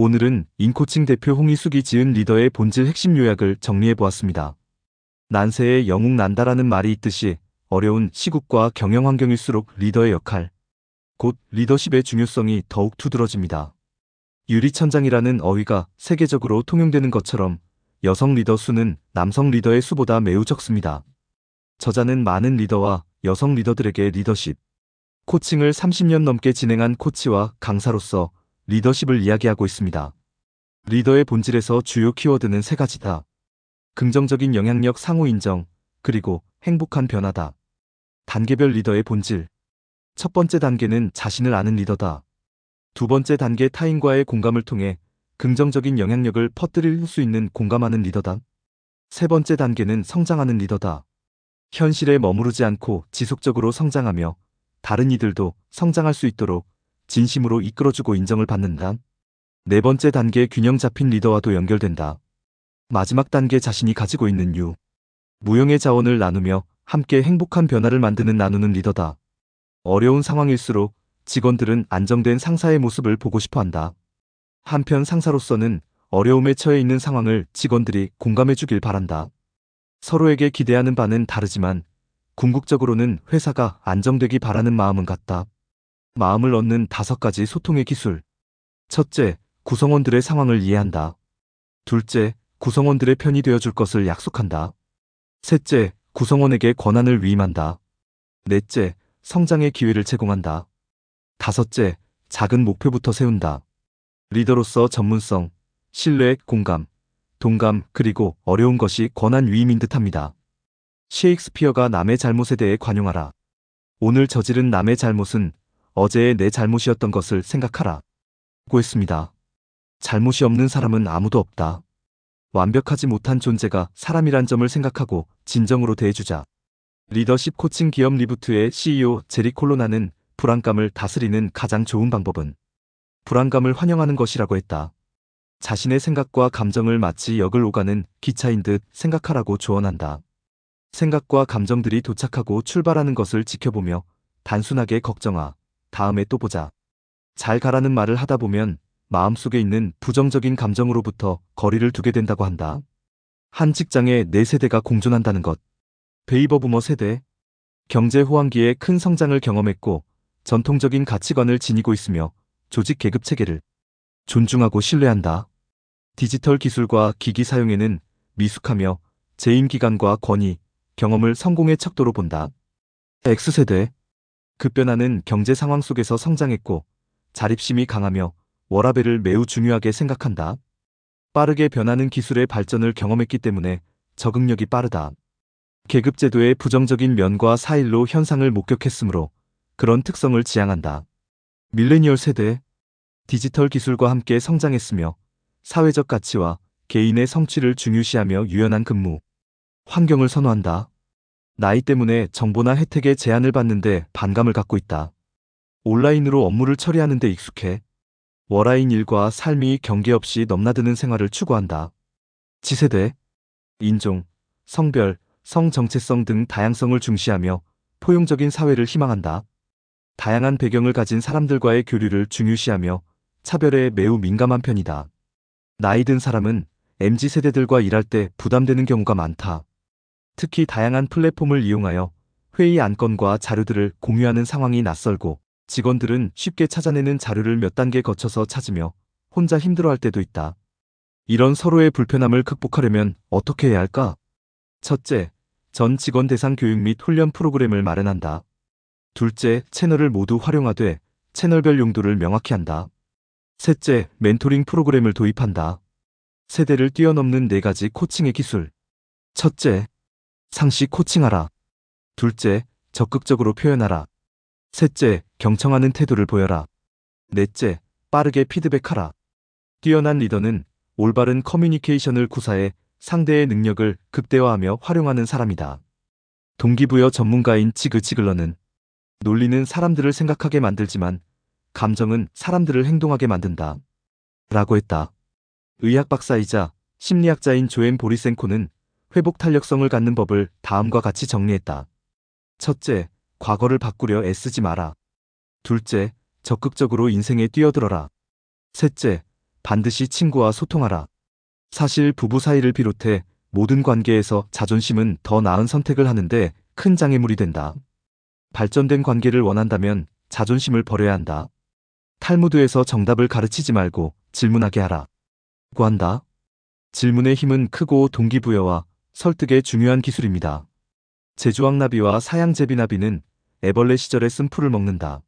오늘은 인코칭 대표 홍희숙이 지은 리더의 본질 핵심 요약을 정리해 보았습니다. 난세에 영웅 난다라는 말이 있듯이 어려운 시국과 경영 환경일수록 리더의 역할, 곧 리더십의 중요성이 더욱 두드러집니다. 유리천장이라는 어휘가 세계적으로 통용되는 것처럼 여성 리더 수는 남성 리더의 수보다 매우 적습니다. 저자는 많은 리더와 여성 리더들에게 리더십, 코칭을 30년 넘게 진행한 코치와 강사로서 리더십을 이야기하고 있습니다. 리더의 본질에서 주요 키워드는 세 가지다. 긍정적인 영향력 상호 인정, 그리고 행복한 변화다. 단계별 리더의 본질. 첫 번째 단계는 자신을 아는 리더다. 두 번째 단계 타인과의 공감을 통해 긍정적인 영향력을 퍼뜨릴 수 있는 공감하는 리더다. 세 번째 단계는 성장하는 리더다. 현실에 머무르지 않고 지속적으로 성장하며 다른 이들도 성장할 수 있도록 진심으로 이끌어주고 인정을 받는다. 네 번째 단계 균형 잡힌 리더와도 연결된다. 마지막 단계 자신이 가지고 있는 유. 무형의 자원을 나누며 함께 행복한 변화를 만드는 나누는 리더다. 어려운 상황일수록 직원들은 안정된 상사의 모습을 보고 싶어 한다. 한편 상사로서는 어려움에 처해 있는 상황을 직원들이 공감해 주길 바란다. 서로에게 기대하는 바는 다르지만 궁극적으로는 회사가 안정되기 바라는 마음은 같다. 마음을 얻는 다섯 가지 소통의 기술. 첫째, 구성원들의 상황을 이해한다. 둘째, 구성원들의 편이 되어줄 것을 약속한다. 셋째, 구성원에게 권한을 위임한다. 넷째, 성장의 기회를 제공한다. 다섯째, 작은 목표부터 세운다. 리더로서 전문성, 신뢰, 공감, 동감, 그리고 어려운 것이 권한 위임인 듯합니다. 셰익스피어가 남의 잘못에 대해 관용하라. 오늘 저지른 남의 잘못은 어제의 내 잘못이었던 것을 생각하라. 고 했습니다. 잘못이 없는 사람은 아무도 없다. 완벽하지 못한 존재가 사람이란 점을 생각하고 진정으로 대해주자. 리더십 코칭 기업 리부트의 CEO 제리 콜로나는 불안감을 다스리는 가장 좋은 방법은 불안감을 환영하는 것이라고 했다. 자신의 생각과 감정을 마치 역을 오가는 기차인 듯 생각하라고 조언한다. 생각과 감정들이 도착하고 출발하는 것을 지켜보며 단순하게 걱정하, 다음에 또 보자. 잘 가라는 말을 하다 보면 마음속에 있는 부정적인 감정으로부터 거리를 두게 된다고 한다. 한 직장에 네 세대가 공존한다는 것. 베이버 부머 세대. 경제 호황기에 큰 성장을 경험했고 전통적인 가치관을 지니고 있으며 조직 계급 체계를 존중하고 신뢰한다. 디지털 기술과 기기 사용에는 미숙하며 재임 기간과 권위, 경험을 성공의 척도로 본다. X세대. 급변하는 경제 상황 속에서 성장했고 자립심이 강하며 워라벨을 매우 중요하게 생각한다. 빠르게 변하는 기술의 발전을 경험했기 때문에 적응력이 빠르다. 계급제도의 부정적인 면과 사일로 현상을 목격했으므로 그런 특성을 지향한다. 밀레니얼 세대. 디지털 기술과 함께 성장했으며 사회적 가치와 개인의 성취를 중요시하며 유연한 근무, 환경을 선호한다. 나이 때문에 정보나 혜택에 제한을 받는데 반감을 갖고 있다. 온라인으로 업무를 처리하는 데 익숙해. 월화인 일과 삶이 경계 없이 넘나드는 생활을 추구한다. 지세대, 인종, 성별, 성 정체성 등 다양성을 중시하며 포용적인 사회를 희망한다. 다양한 배경을 가진 사람들과의 교류를 중요시하며 차별에 매우 민감한 편이다. 나이 든 사람은 MZ 세대들과 일할 때 부담되는 경우가 많다. 특히 다양한 플랫폼을 이용하여 회의 안건과 자료들을 공유하는 상황이 낯설고 직원들은 쉽게 찾아내는 자료를 몇 단계 거쳐서 찾으며 혼자 힘들어할 때도 있다. 이런 서로의 불편함을 극복하려면 어떻게 해야 할까? 첫째, 전 직원 대상 교육 및 훈련 프로그램을 마련한다. 둘째, 채널을 모두 활용하되 채널별 용도를 명확히 한다. 셋째, 멘토링 프로그램을 도입한다. 세대를 뛰어넘는 네 가지 코칭의 기술. 첫째, 상시 코칭하라. 둘째, 적극적으로 표현하라. 셋째, 경청하는 태도를 보여라. 넷째, 빠르게 피드백하라. 뛰어난 리더는 올바른 커뮤니케이션을 구사해 상대의 능력을 극대화하며 활용하는 사람이다. 동기부여 전문가인 치그치글러는 논리는 사람들을 생각하게 만들지만 감정은 사람들을 행동하게 만든다. 라고 했다. 의학 박사이자 심리학자인 조엔 보리센코는 회복 탄력성을 갖는 법을 다음과 같이 정리했다. 첫째, 과거를 바꾸려 애쓰지 마라. 둘째, 적극적으로 인생에 뛰어들어라. 셋째, 반드시 친구와 소통하라. 사실 부부 사이를 비롯해 모든 관계에서 자존심은 더 나은 선택을 하는데 큰 장애물이 된다. 발전된 관계를 원한다면 자존심을 버려야 한다. 탈무드에서 정답을 가르치지 말고 질문하게 하라. 고 한다. 질문의 힘은 크고 동기부여와 설득의 중요한 기술입니다. 제주왕나비와 사양제비나비는 애벌레 시절에 쓴풀을 먹는다.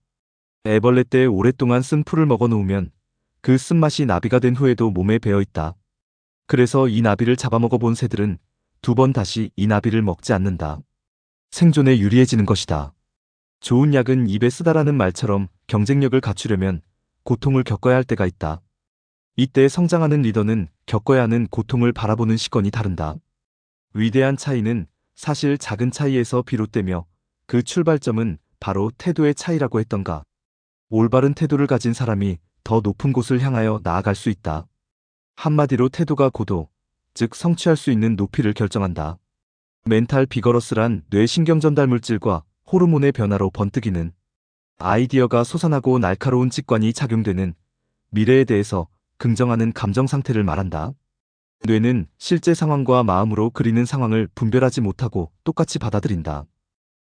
애벌레 때 오랫동안 쓴 풀을 먹어 놓으면 그 쓴맛이 나비가 된 후에도 몸에 배어 있다. 그래서 이 나비를 잡아먹어 본 새들은 두 번 다시 이 나비를 먹지 않는다. 생존에 유리해지는 것이다. 좋은 약은 입에 쓰다라는 말처럼 경쟁력을 갖추려면 고통을 겪어야 할 때가 있다. 이때 성장하는 리더는 겪어야 하는 고통을 바라보는 시건이 다른다. 위대한 차이는 사실 작은 차이에서 비롯되며 그 출발점은 바로 태도의 차이라고 했던가. 올바른 태도를 가진 사람이 더 높은 곳을 향하여 나아갈 수 있다. 한마디로 태도가 고도, 즉 성취할 수 있는 높이를 결정한다. 멘탈 비거러스란 뇌 신경 전달 물질과 호르몬의 변화로 번뜩이는 아이디어가 솟아나고 날카로운 직관이 작용되는 미래에 대해서 긍정하는 감정 상태를 말한다. 뇌는 실제 상황과 마음으로 그리는 상황을 분별하지 못하고 똑같이 받아들인다.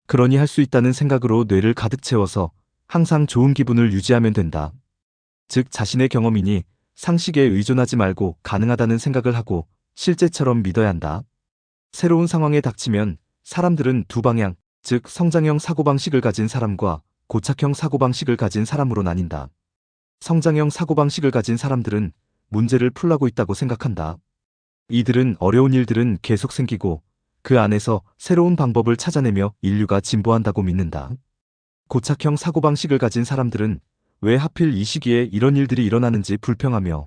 그러니 할 수 있다는 생각으로 뇌를 가득 채워서 항상 좋은 기분을 유지하면 된다. 즉 자신의 경험이니 상식에 의존하지 말고 가능하다는 생각을 하고 실제처럼 믿어야 한다. 새로운 상황에 닥치면 사람들은 두 방향, 즉 성장형 사고방식을 가진 사람과 고착형 사고방식을 가진 사람으로 나뉜다. 성장형 사고방식을 가진 사람들은 문제를 풀라고 있다고 생각한다. 이들은 어려운 일들은 계속 생기고 그 안에서 새로운 방법을 찾아내며 인류가 진보한다고 믿는다. 고착형 사고방식을 가진 사람들은 왜 하필 이 시기에 이런 일들이 일어나는지 불평하며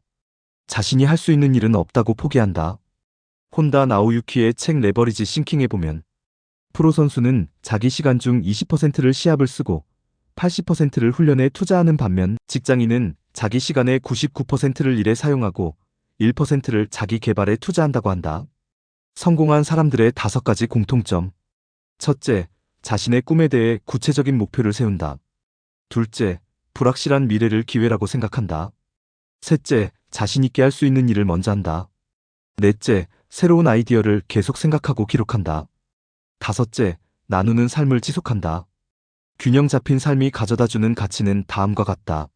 자신이 할 수 있는 일은 없다고 포기한다. 혼다 나우유키의 책 레버리지 싱킹에 보면 프로 선수는 자기 시간 중 20%를 시합을 쓰고 80%를 훈련에 투자하는 반면 직장인은 자기 시간의 99%를 일에 사용하고 1%를 자기 개발에 투자한다고 한다. 성공한 사람들의 다섯 가지 공통점. 첫째, 자신의 꿈에 대해 구체적인 목표를 세운다. 둘째, 불확실한 미래를 기회라고 생각한다. 셋째, 자신있게 할 수 있는 일을 먼저 한다. 넷째, 새로운 아이디어를 계속 생각하고 기록한다. 다섯째, 나누는 삶을 지속한다. 균형 잡힌 삶이 가져다주는 가치는 다음과 같다.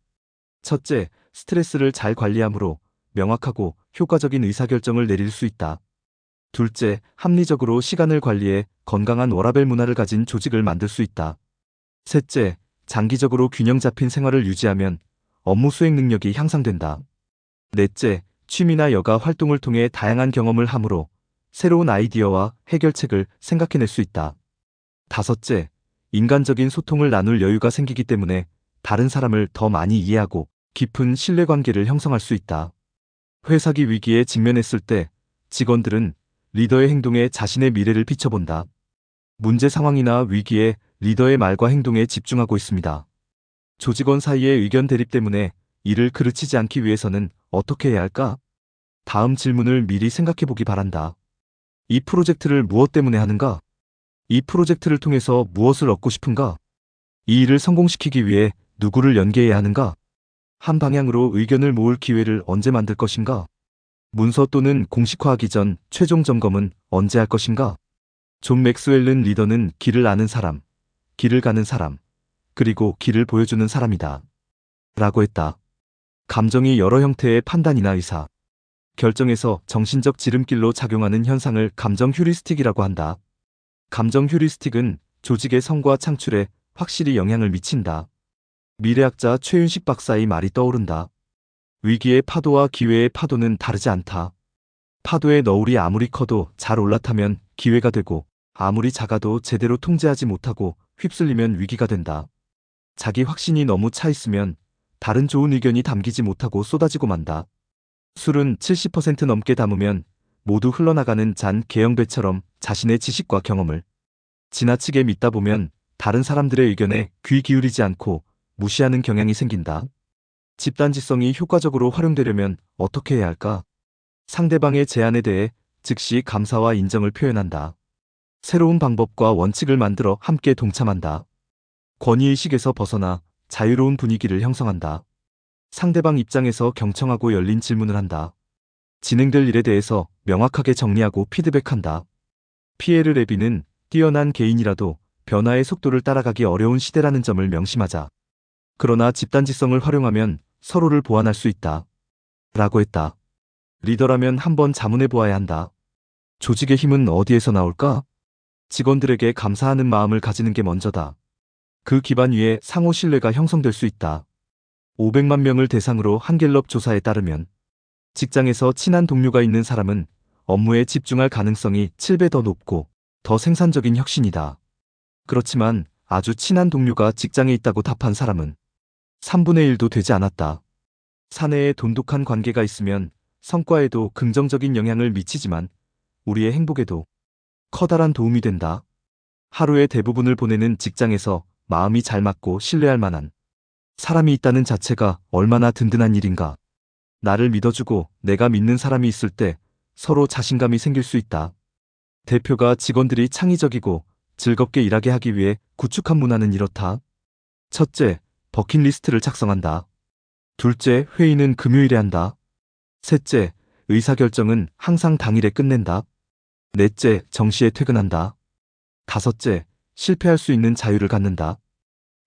첫째, 스트레스를 잘 관리하므로 명확하고 효과적인 의사결정을 내릴 수 있다. 둘째, 합리적으로 시간을 관리해 건강한 워라벨 문화를 가진 조직을 만들 수 있다. 셋째, 장기적으로 균형 잡힌 생활을 유지하면 업무 수행 능력이 향상된다. 넷째, 취미나 여가 활동을 통해 다양한 경험을 함으로 새로운 아이디어와 해결책을 생각해낼 수 있다. 다섯째, 인간적인 소통을 나눌 여유가 생기기 때문에 다른 사람을 더 많이 이해하고 깊은 신뢰관계를 형성할 수 있다. 회사기 위기에 직면했을 때 직원들은 리더의 행동에 자신의 미래를 비춰본다. 문제 상황이나 위기에 리더의 말과 행동에 집중하고 있습니다. 조직원 사이의 의견 대립 때문에 이를 그르치지 않기 위해서는 어떻게 해야 할까? 다음 질문을 미리 생각해 보기 바란다. 이 프로젝트를 무엇 때문에 하는가? 이 프로젝트를 통해서 무엇을 얻고 싶은가? 이 일을 성공시키기 위해 누구를 연계해야 하는가? 한 방향으로 의견을 모을 기회를 언제 만들 것인가? 문서 또는 공식화하기 전 최종 점검은 언제 할 것인가? 존 맥스웰른 리더는 길을 아는 사람, 길을 가는 사람, 그리고 길을 보여주는 사람이다. 라고 했다. 감정이 여러 형태의 판단이나 의사, 결정에서 정신적 지름길로 작용하는 현상을 감정 휴리스틱이라고 한다. 감정 휴리스틱은 조직의 성과 창출에 확실히 영향을 미친다. 미래학자 최윤식 박사의 말이 떠오른다. 위기의 파도와 기회의 파도는 다르지 않다. 파도의 너울이 아무리 커도 잘 올라타면 기회가 되고 아무리 작아도 제대로 통제하지 못하고 휩쓸리면 위기가 된다. 자기 확신이 너무 차 있으면 다른 좋은 의견이 담기지 못하고 쏟아지고 만다. 술은 70% 넘게 담으면 모두 흘러나가는 잔 개영배처럼 자신의 지식과 경험을 지나치게 믿다 보면 다른 사람들의 의견에 귀 기울이지 않고 무시하는 경향이 생긴다. 집단지성이 효과적으로 활용되려면 어떻게 해야 할까? 상대방의 제안에 대해 즉시 감사와 인정을 표현한다. 새로운 방법과 원칙을 만들어 함께 동참한다. 권위의식에서 벗어나 자유로운 분위기를 형성한다. 상대방 입장에서 경청하고 열린 질문을 한다. 진행될 일에 대해서 명확하게 정리하고 피드백한다. 피에르 레비는 뛰어난 개인이라도 변화의 속도를 따라가기 어려운 시대라는 점을 명심하자. 그러나 집단지성을 활용하면 서로를 보완할 수 있다. 라고 했다. 리더라면 한번 자문해 보아야 한다. 조직의 힘은 어디에서 나올까? 직원들에게 감사하는 마음을 가지는 게 먼저다. 그 기반 위에 상호 신뢰가 형성될 수 있다. 500만 명을 대상으로 한 갤럽 조사에 따르면 직장에서 친한 동료가 있는 사람은 업무에 집중할 가능성이 7배 더 높고 더 생산적인 혁신이다. 그렇지만 아주 친한 동료가 직장에 있다고 답한 사람은 3분의 1도 되지 않았다. 사내에 돈독한 관계가 있으면 성과에도 긍정적인 영향을 미치지만 우리의 행복에도 커다란 도움이 된다. 하루의 대부분을 보내는 직장에서 마음이 잘 맞고 신뢰할 만한 사람이 있다는 자체가 얼마나 든든한 일인가. 나를 믿어주고 내가 믿는 사람이 있을 때 서로 자신감이 생길 수 있다. 대표가 직원들이 창의적이고 즐겁게 일하게 하기 위해 구축한 문화는 이렇다. 첫째, 버킷리스트를 작성한다. 둘째, 회의는 금요일에 한다. 셋째, 의사결정은 항상 당일에 끝낸다. 넷째, 정시에 퇴근한다. 다섯째, 실패할 수 있는 자유를 갖는다.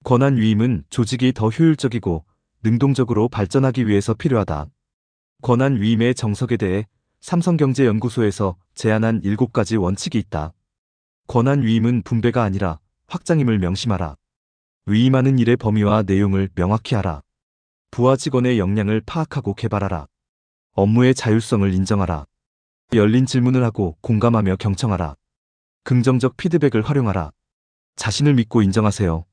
권한 위임은 조직이 더 효율적이고 능동적으로 발전하기 위해서 필요하다. 권한 위임의 정석에 대해 삼성경제연구소에서 제안한 7가지 원칙이 있다. 권한 위임은 분배가 아니라 확장임을 명심하라. 위임하는 일의 범위와 내용을 명확히 하라. 부하 직원의 역량을 파악하고 개발하라. 업무의 자율성을 인정하라. 열린 질문을 하고 공감하며 경청하라. 긍정적 피드백을 활용하라. 자신을 믿고 인정하세요.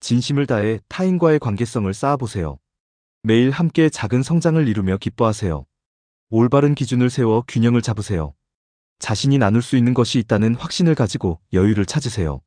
진심을 다해 타인과의 관계성을 쌓아보세요. 매일 함께 작은 성장을 이루며 기뻐하세요. 올바른 기준을 세워 균형을 잡으세요. 자신이 나눌 수 있는 것이 있다는 확신을 가지고 여유를 찾으세요.